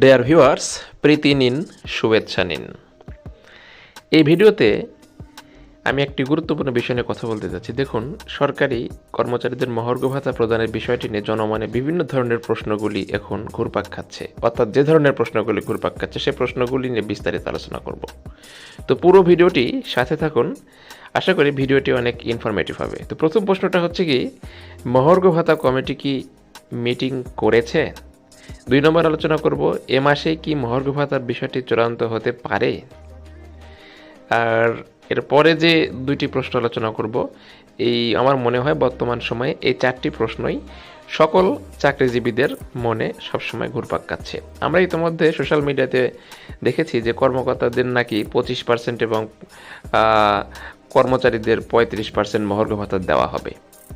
Dear viewers প্রীতি নিন, শুভেচ্ছা নিন। এই ভিডিওতে আমি একটি গুরুত্বপূর্ণ বিষয় নিয়ে কথা বলতে যাচ্ছি। দেখুন, সরকারি কর্মচারীদের মহার্ঘ ভাতা প্রদানের বিষয়টি নিয়ে জনমনে বিভিন্ন ধরনের প্রশ্নগুলি এখন ঘুরপাক খাচ্ছে। অর্থাৎ যে ধরনের প্রশ্নগুলি ঘুরপাক খাচ্ছে সেই প্রশ্নগুলি নিয়ে বিস্তারিত আলোচনা করব। তো পুরো ভিডিওটি সাথে থাকুন। আশা করি ভিডিওটি অনেক ইনফরমেটিভ হবে। তো প্রথম প্রশ্নটা হচ্ছে কি মহার্ঘ ভাতা কমিটি কি মিটিং করেছে? দুই নম্বর আলোচনা করব, এ মাসে কি মহার্ঘ ভাতার বিষয়টি চূড়ান্ত হতে পারে? আর এরপরে যে দুইটি প্রশ্ন আলোচনা করব, এই আমার মনে হয় বর্তমান সময়ে এই চারটি প্রশ্নই সকল চাকরিজীবীদের মনে সবসময় ঘুরপাক কাচ্ছে আমরা ইতিমধ্যে সোশ্যাল মিডিয়াতে দেখেছি যে কর্মকর্তাদের নাকি পঁচিশ পার্সেন্ট এবং কর্মচারীদের পঁয়ত্রিশ পার্সেন্ট মহার্ঘ ভাতা দেওয়া হবে।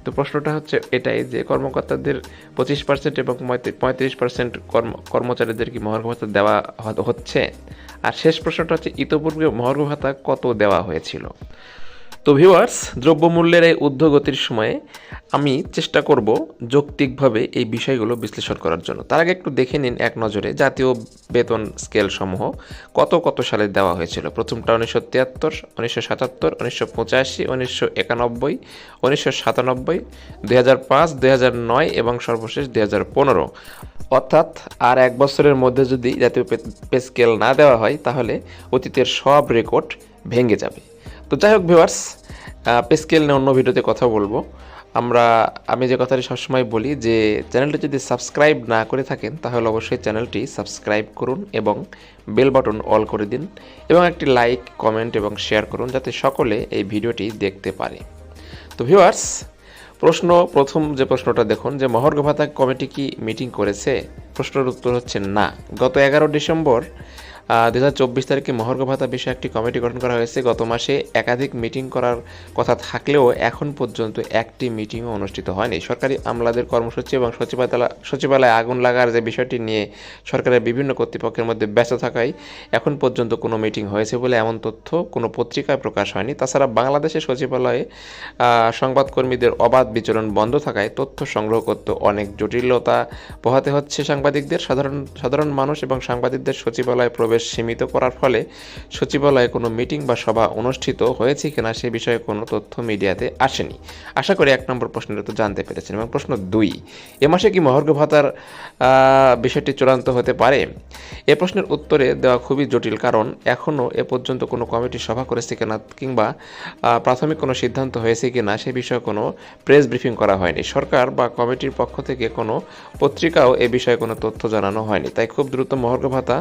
তো প্রশ্নটা হচ্ছে এটাই যে কর্মকর্তাদের পঁচিশ পার্সেন্ট এবং পঁয়ত্রিশ পার্সেন্ট কর্ম, কর্মচারীদের কি মহার্ঘ ভাতা দেওয়া হচ্ছে? আর শেষ প্রশ্নটা হচ্ছে, ইতোপূর্বে মহার্ঘ ভাতা কত দেওয়া হয়েছিল? তো ভিউয়ার্স দ্রব্যমূল্যের এই ঊর্ধ্বগতির সময়ে আমি চেষ্টা করব যৌক্তিকভাবে এই বিষয়গুলো বিশ্লেষণ করার জন্য। তার আগে একটু দেখে নিন এক নজরে জাতীয় বেতন স্কেল সমূহ। কত কত সালে দেওয়া হয়েছিল? প্রথমটা উনিশশো তিয়াত্তর, উনিশশো সাতাত্তর, উনিশশো পঁচাশি, উনিশশো একানব্বই, উনিশশো সাতানব্বই, দুই হাজার পাঁচ হাজার নয় এবং সর্বশেষ দুই হাজার পনেরো। অর্থাৎ আর এক বছরের মধ্যে যদি জাতীয় পে স্কেল না দেওয়া হয়, তাহলে অতীতের সব রেকর্ড ভেঙে যাবে। তো যাই হোক ভিউয়ার্স পে স্কেল নিয়ে অন্য ভিডিওতে কথা বলব। আমরা, আমি যে কথাটি সবসময় বলি যে, চ্যানেলটি যদি সাবস্ক্রাইব না করে থাকেন, তাহলে অবশ্যই চ্যানেলটি সাবস্ক্রাইব করুন এবং বেল বাটন অল করে দিন এবং একটি লাইক কমেন্ট এবং শেয়ার করুন যাতে সকলে এই ভিডিওটি দেখতে পারে। তো ভিউয়ার্স, প্রশ্ন, প্রথম যে প্রশ্নটা দেখুন যে, মহর্ঘ ভাতা কমিটি কি মিটিং করেছে? প্রশ্নের উত্তর হচ্ছে না। গত এগারো ডিসেম্বর দু হাজার চব্বিশ তারিখে মহর্ঘ ভাতা বিষয়ে একটি কমিটি গঠন করা হয়েছে। গত মাসে একাধিক মিটিং করার কথা থাকলেও এখন পর্যন্ত একটি মিটিংও অনুষ্ঠিত হয়নি। সরকারি আমলাদের কর্মসূচি এবং সচিবালয় সচিবালয়ে আগুন লাগার যে বিষয়টি নিয়ে সরকারের বিভিন্ন কর্তৃপক্ষের মধ্যে ব্যস্ত থাকায় এখন পর্যন্ত কোনো মিটিং হয়েছে বলে এমন তথ্য কোনো পত্রিকায় প্রকাশ হয়নি। তাছাড়া বাংলাদেশের সচিবালয়ে সংবাদকর্মীদের অবাধ বিচরণ বন্ধ থাকায় তথ্য সংগ্রহ করতে অনেক জটিলতা পোহাতে হচ্ছে সাংবাদিকদের। সাধারণ সাধারণ মানুষ এবং সাংবাদিকদের সচিবালয়ে প্রবেশ সীমিত করার ফলে সচিবালয়ে কোনো মিটিং বা সভা অনুষ্ঠিত হয়েছে কিনা সে বিষয়ে কোনো তথ্য মিডিয়াতে আসেনি। আশা করি এক নম্বর প্রশ্নের তো জানতে পেরেছেন। এবং প্রশ্ন দুই, এ মাসে কি মহার্ঘ ভাতার বিষয়টি চূড়ান্ত হতে পারে? এ প্রশ্নের উত্তরে দেওয়া খুবই জটিল কারণ এখনও এ পর্যন্ত কোনো কমিটি সভা করেছে কিনা কিংবা প্রাথমিক কোনো সিদ্ধান্ত হয়েছে কিনা সে বিষয়ে কোনো প্রেস ব্রিফিং করা হয়নি। সরকার বা কমিটির পক্ষ থেকে কোনো পত্রিকাও এ বিষয়ে কোনো তথ্য জানানো হয়নি। তাই খুব দ্রুত মহার্ঘ ভাতা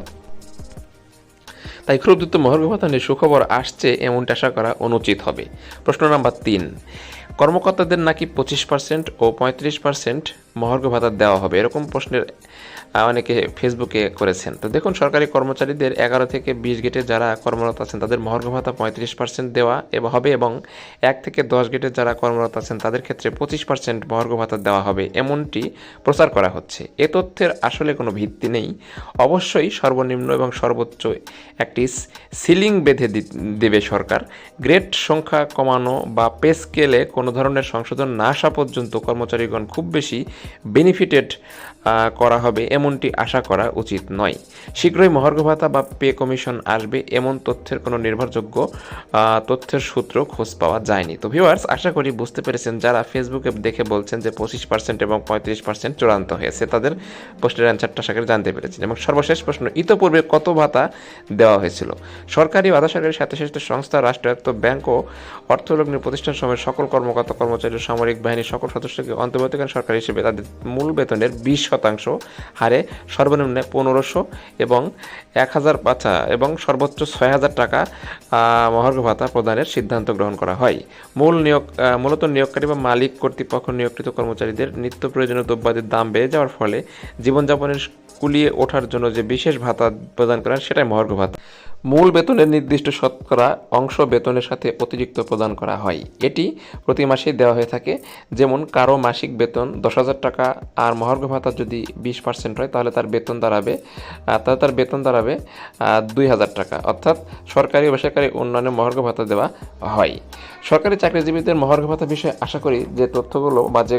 তাই খুব দ্রুত নিয়ে সুখবর আসছে এমনটা আশা করা অনুচিত হবে। প্রশ্ন নাম্বার তিন। কর্মকর্তাদের নাকি পঁচিশ পার্সেন্ট ও পঁয়ত্রিশ পার্সেন্ট মহার্ঘ ভাতা দেওয়া হবে, এরকম প্রশ্নের অনেকে ফেসবুকে করেছেন। তো দেখুন, সরকারি কর্মচারীদের এগারো থেকে বিশ গেটে যারা কর্মরত আছেন, তাদের মহার্ঘ ভাতা পঁয়ত্রিশ পার্সেন্ট দেওয়া হবে এবং এক থেকে দশ গেটে যারা কর্মরত আছেন, তাদের ক্ষেত্রে পঁচিশ পার্সেন্ট মহার্ঘ ভাতা দেওয়া হবে, এমনটি প্রচার করা হচ্ছে। এ তথ্যের আসলে কোনো ভিত্তি নেই। অবশ্যই সর্বনিম্ন এবং সর্বোচ্চ একটি সিলিং বেঁধে দেবে সরকার। গ্রেড সংখ্যা কমানো বা পে স্কেলে কোনো ধরনের সংশোধন না আসা পর্যন্ত কর্মচারীগণ খুব বেশি বেনিফিটেড করা হবে এমনটি আশা করা উচিত নয়। শীঘ্রই মহার্ঘ ভাতা বা পে কমিশন আসবে এমন তথ্যের কোনো নির্ভরযোগ্য তথ্যের সূত্র খোঁজ পাওয়া যায়নি। তো ভিউয়ার্স আশা করি বুঝতে পেরেছেন যারা ফেসবুকে দেখে বলছেন যে পঁচিশ পার্সেন্ট এবং পঁয়ত্রিশ পার্সেন্ট চূড়ান্ত হয়েছে, তাদের প্রশ্নের অ্যান্সারটা আশা করি জানতে পেরেছেন। এবং সর্বশেষ প্রশ্ন, ইতোপূর্বে কত ভাতা দেওয়া হয়েছিল? সরকারি বা সরকারি স্বায়ত্তশাসিত সংস্থা, রাষ্ট্রায়ত্ত ব্যাংক ও অর্থলগ্নি প্রতিষ্ঠান সময়ের সকল কর্মকর্তা কর্মচারী সামরিক বাহিনীর সকল সদস্যকে অন্তর্বর্তীকালীন সরকার হিসেবে তাদের মূল বেতনের বিশ শতাংশ হারে সর্বনিম্ন পনেরোশো এবং এক হাজার পাঁচা এবং সর্বোচ্চ ছয় হাজার টাকা মহার্ঘ ভাতা প্রদানের সিদ্ধান্ত গ্রহণ করা হয়। মূল নিয়োগ মূলত নিয়োগকারী বা মালিক কর্তৃপক্ষ নিয়োগকৃত কর্মচারীদের নিত্য প্রয়োজনীয় দ্রব্যাদির দাম বেড়ে যাওয়ার ফলে জীবনযাপনের কুলিয়ে ওঠার জন্য যে বিশেষ ভাতা প্রদান করেন, সেটাই মহার্ঘ ভাতা। মূল বেতনের নির্দিষ্ট শতকরা অংশ বেতনের সাথে অতিরিক্ত প্রদান করা হয়। এটি প্রতি মাসেই দেওয়া হয়ে থাকে। যেমন কারও মাসিক বেতন দশ হাজার টাকা আর মহার্ঘ ভাতা যদি বিশ পার্সেন্ট হয়, তাহলে তার বেতন দাঁড়াবে তাহলে তার বেতন দাঁড়াবে দুই হাজার টাকা। অর্থাৎ সরকারি ও বেসরকারি উন্নয়নে মহার্ঘ ভাতা দেওয়া হয়। সরকারি চাকরিজীবীদের মহার্ঘ ভাতা বিষয়ে আশা করি যে তথ্যগুলো বা যে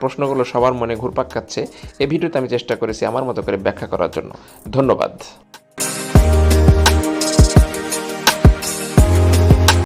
প্রশ্নগুলো সবার মনে ঘুরপাক খাচ্ছে এই ভিডিওতে আমি চেষ্টা করেছি আমার মতো করে ব্যাখ্যা করার জন্য। ধন্যবাদ।